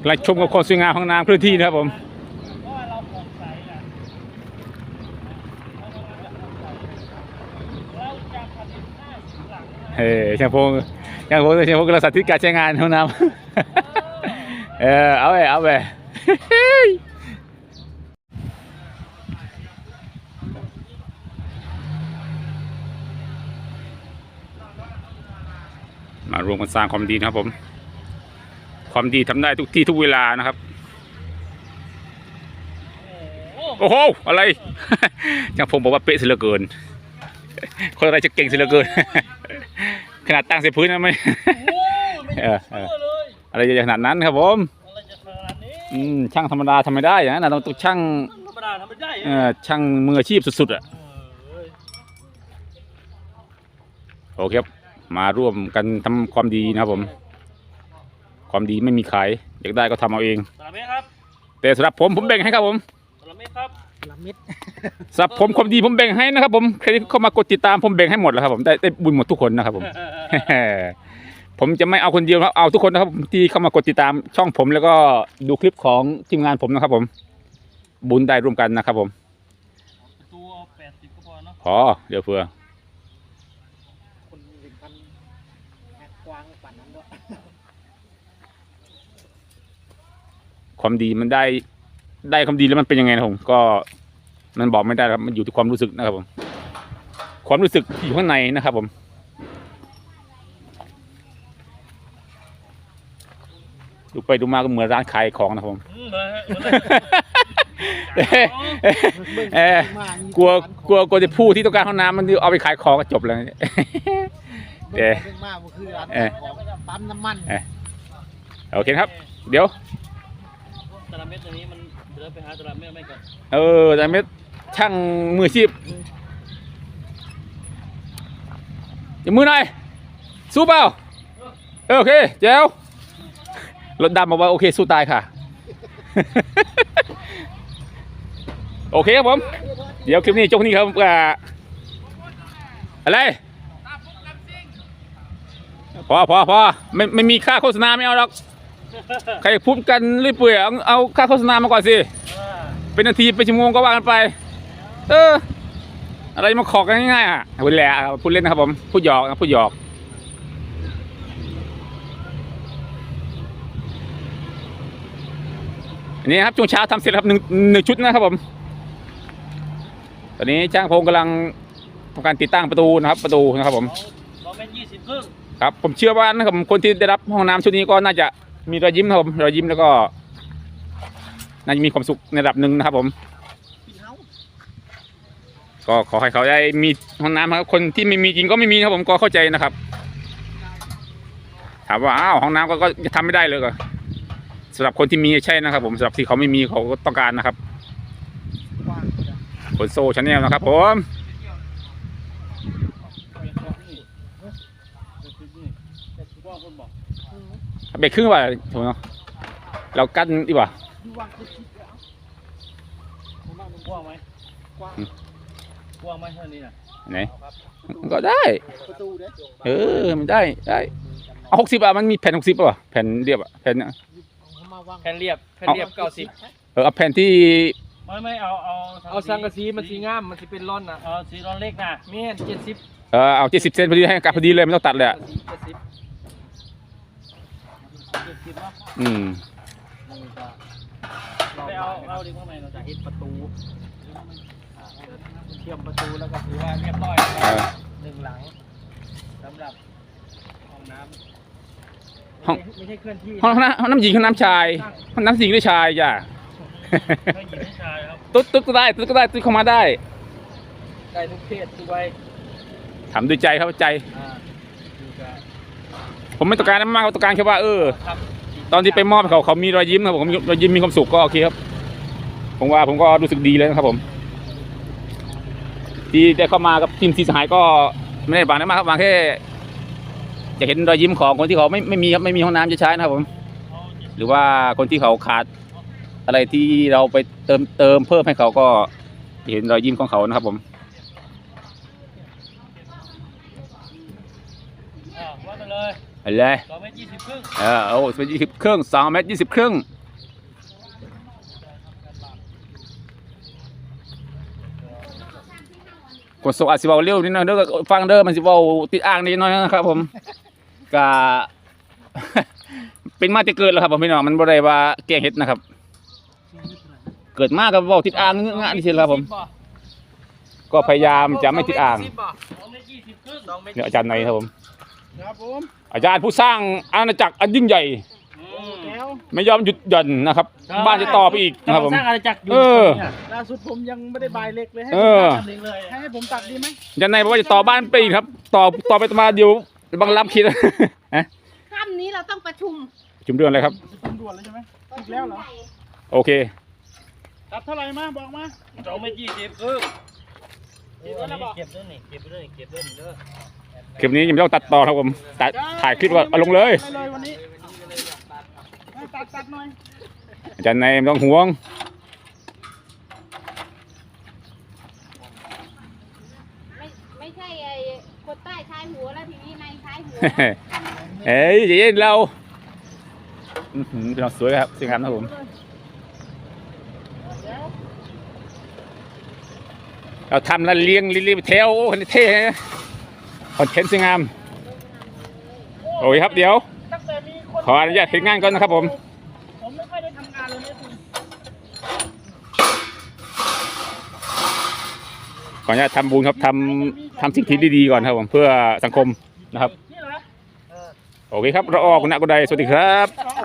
กำลังชมกับความสวยงามของน้ำเคลื่อนที่นะครับผมเพราะว่าเราผ่องใสนะเราจะผลิตห้าสิบหลังเฮ้ยช่างพงช่างพงช่างพงกำลังสาธิตการใช้งานห้องน้ำเออเอาไปเอาไปมารวมกันสร้างความดีนะครับผม ความดีทำได้ทุกที่ทุกเวลานะครับ โอ้โหโอ้โหอะไรช่างพงบอกว่าเป๊ะเสียเหลือเกิน คนอะไรจะเก่งเสียเหลือเกิน ขนาดตั้งเสียพื้นนะไม่โอ้ไม่เอเชื่ออเออเลยอะไรจะขนาดนั้นครับผมอะไรจะขนาดนี้อืมช่างธรรมดาทำไม่ได้อย่างนั้นนะต้องต้องช่างธรรมดาทำไม่ได้เอ่อช่างมืออาชีพสุดๆอะเออโอเคครับมาร่วมกันทำความดีนะครับผม ความดีไม่มีขายอยากได้ก็ทำเอาเอง สามเมตรครับแต่สำหรับผมผมแบ่งให้ครับผมสามเมตรครับละมิดสำหรับผมความดีผมแบ่งให้นะครับผมใครที่เข้ามากดติดตามผมแบ่งให้หมดแล้วครับผมได้ได้บุญหมดทุกคนนะครับผม ผมจะไม่เอาคนเดียวครับเอาทุกคนนะครับที่เข้ามากดติดตามช่องผมแล้วก็ดูคลิปของทีมงานผมนะครับผม บุญได้ร่วมกันนะครับผม ตัวแปดสิบก็พอเนาะ พอเดี๋ยวเผื่อคนหนึ่งพันแม็กกวางปั่นนั้นด้วย ความดีมันได้ได้ความดีแล้วมันเป็นยังไงนะผมก็มันบอกไม่ได้ครับมันอยู่ที่ความรู้สึกนะครับผม ความรู้สึกที่อยู่ข้างในนะครับผมดูไปดูมาก็เหมือนร้านขายของนะครับผมอืมเลยฮะเหมือนเลยเออกลัวกลัวกลัวจะพูดที่ต้องการห้องน้ำมันเอาไปขายของก็จบแล้วเบิ่งเอ๊ะไปเบิ่งมามันคือร้านเอ๊ะของปั๊มน้ำมันเอ๊ะโอเคครับ เดี๋ยว ตารางเมตรตัวนี้มันเดี๋ยวไปหาตารางเมตรไม่ก่อนเออแต่ไม่ช่างมืออาชีพอย่ามือหน่อยสู้เปล่าเออโอเคแจ๋วรถดำบอกว่าโอเคสู้ตายค่ะ โอเคครับผม เดี๋ยวคลิปนี้จบนี้ครับอ่าอะไรพอพอพอไม่ไม่มีค่าโฆษณาไม่เอาหรอก ใครพูดกันเรื่อยเปื่อยเอาเอาค่าโฆษณามาก่อนสิ เป็นนาทีเป็นชั่วโมงก็ว่ากันไป เออ อะไรมาขอกกันง่ายๆอะพูดแหละพูดเล่นนะครับผมพูดหยอกนะพูดหยอกอันนี้ครับช่วงเช้าทำเสร็จแล้วครับหนึ่งหนึ่งชุดนะครับผม ตอนนี้ช่างพงกำลังทำการติดตั้งประตูนะครับประตูนะครับผมสองเมตรยี่สิบครึ่งครับผมเชื่อว่านะครับผมคนที่ได้รับห้องน้ำชุดนี้ก็น่าจะ มีรอยยิ้มครับผมรอยยิ้มแล้วก็น่าจะมีความสุขในระดับหนึ่งนะครับผม ก็ขอให้เขาได้มีห้องน้ำครับ คนที่ไม่มีจริงก็ไม่มีครับผมก็เข้าใจนะครับ ถามว่าอ้าวห้องน้ำก็ก็จะทำไม่ได้เลยก็สำหรับคนที่มีใช่นะครับ ผมสำหรับที่เขาไม่มีเขาก็ต้องการนะครับกว้างจ้ะคนโซชาแนลนะครับ ผมว้าคนบอก เบรกครึ่งว่าถูกเนาะเรากั้นดีกว่าอยู่วางคือคิดแล้วผมว่ามันกว้างไหมกว้างกว้างไหมเท่านี้น่ะไหนมันก็ได้ประตูเด้ เออ มันได้ ได้ เอาหกสิบอะ มันมีแผ่นหกสิบป่ะ แผ่นเรียบอะ แผ่นเนี่ยเอามาวางแผ่นเรียบ แผ่นเรียบเก้าสิบเออ เอาแผ่นที่ ไม่ไม่เอา เอา เอาสังกะสีมันสีงาม มันสิเป็นร่อนนะเอาสีร้อนเล็กนะแม่นเจ็ดสิบเออ เอาเจ็ดสิบเซนพอดีให้กลับพอดีเลยไม่ต้องตัดเลยอะ เจ็ดสิบ เจ็ดสิบเนาะ อืมไปเอาเอาดิข้างในเราจะจะเห็นประตูอ่าเชื่อมประตูแล้วก็ถือว่าเรียบร้อยเออหนึ่งหลังสำหรับห้องน้ห้องำไม่ใช่ไม่ใช่เคลื่อนที่ห้องน้ำห้องน้ำหญิงห้องน้ำชายห้องน้ำหญิงหรือชายจ้ะให้หญิงให้ชายครับตุ๊ดตุ๊ดก็ได้ตุ๊ดก็ได้ตุ๊ดเข้ามาได้ได้ทุกเพศทุกวัยทำด้วยใจครับใจอ่าอยู่กับ ผมไม่ต้องการอะไรมากผมต้องการแค่ว่าเออครับตอนที่ไปมอบให้เขาเขามีรอยยิ้มครับผมรอยยิ้มมีความสุขก็โอเคครับ ผมว่าผมก็รู้สึกดีแล้วนะครับผม ที่ได้เข้ามากับทีมสีสหายก็ไม่ได้บางนะมากครับบางแค่จะเห็นรอยยิ้มของคนที่เขาไม่ไม่มีครับไม่มีห้องน้ำจะใช้นะครับผมเอาเจ็ดหรือว่าคนที่เขาขาดอะไรที่เราไปเติมเติมเพิ่มให้เขาก็เห็นรอยยิ้มของเขานะครับผม อ่าวัดไป เลยเเอาเลยสองเมตรยี่สิบครึ่งเออโอ้เป็นยี่สิบครึ่งสองเมตรยี่สิบครึ่งกดส่งอาจสิเวาเร็วนิดหน่อยเด้อฟังเด้อมันสิเวาติดอ่างนิดหน่อยนะครับ ผมกะเป็นมาจะเกิดแล้วครับผมพี่น้องมันบ่ได้ว่าแกล้งเฮ็ดนะครับ เกิดมากับเว้าติดอ่างงะนี่สิครับผม ก็พยายามจะไม่ติดอ่างสองเมตรยี่สิบครึ่งสองเมตรเนี่ยอาจารย์ในครับผม ครับผมอาจารย์ผู้สร้างอาณาจักรอันยิ่งใหญ่อืมแก้วไม่ยอมหยุดหย่อนนะครับ บ้านจะต่อไปอีกนะครับผมกำลังสร้างอาณาจักรอยู่เออเนี่ยล่าสุดผมยังไม่ได้บายเล็กเลยให้เอผมอตัดทำเองเลยให้ผมตัดดีไหมอาจารย์ในบอกว่าจะต่อบ้านไปอีกครับ ต่อต่อไปต่อมาเดียวบางลำคิดฮะค่ำนี้เราต้องประชุมจุ่มเรื่องอะไรครับจะเป็นด่วนเลยใช่ไหมประอีกชุแล้วมเหรอใหญ่โอเค ตัดเท่าไหร่มาบอกมาสองเมตรยี่สิบครึ่ง เก็บไว้นี่เก็บด้วยนี่เก็บไว้ด้วยนี่เก็บด้วยนี่เด้อคลิปนี้ยังไม่ต้องตัดต่อครับผมตัดถ่ายคลิปว่าเอาลงเลยไปเลยวันนี้ให้ตัดตัดหน่อยอาจารย์ในไม่ต้องห่วงไม่ไม่ใช่ไอ้คนใต้ชายหัวแล้วทีนี้ในชายหัวเฮ้ยใจเย็นเราอื้อหือพี่น้องสวยครับสวยงามนะครับผม เราทำแล้วเลี้ยงรีบๆเทลโอ้คนนี้เท่นะคอนเทนต์สวยงาม โอ้ยครับเดี๋ยว ตั้งแต่มีคนขออนุญาตเห็นงานก่อนนะครับผม ผมไม่ค่อยได้ทำงานเลยนะคุณขออนุญาตทำบุญครับทำทำสิ่งที่ดีๆก่อนครับผมเพื่อสังคมนะครับ นี่เหรอโอเคครับเราออกนะกุไดสวัสดีครับ สอง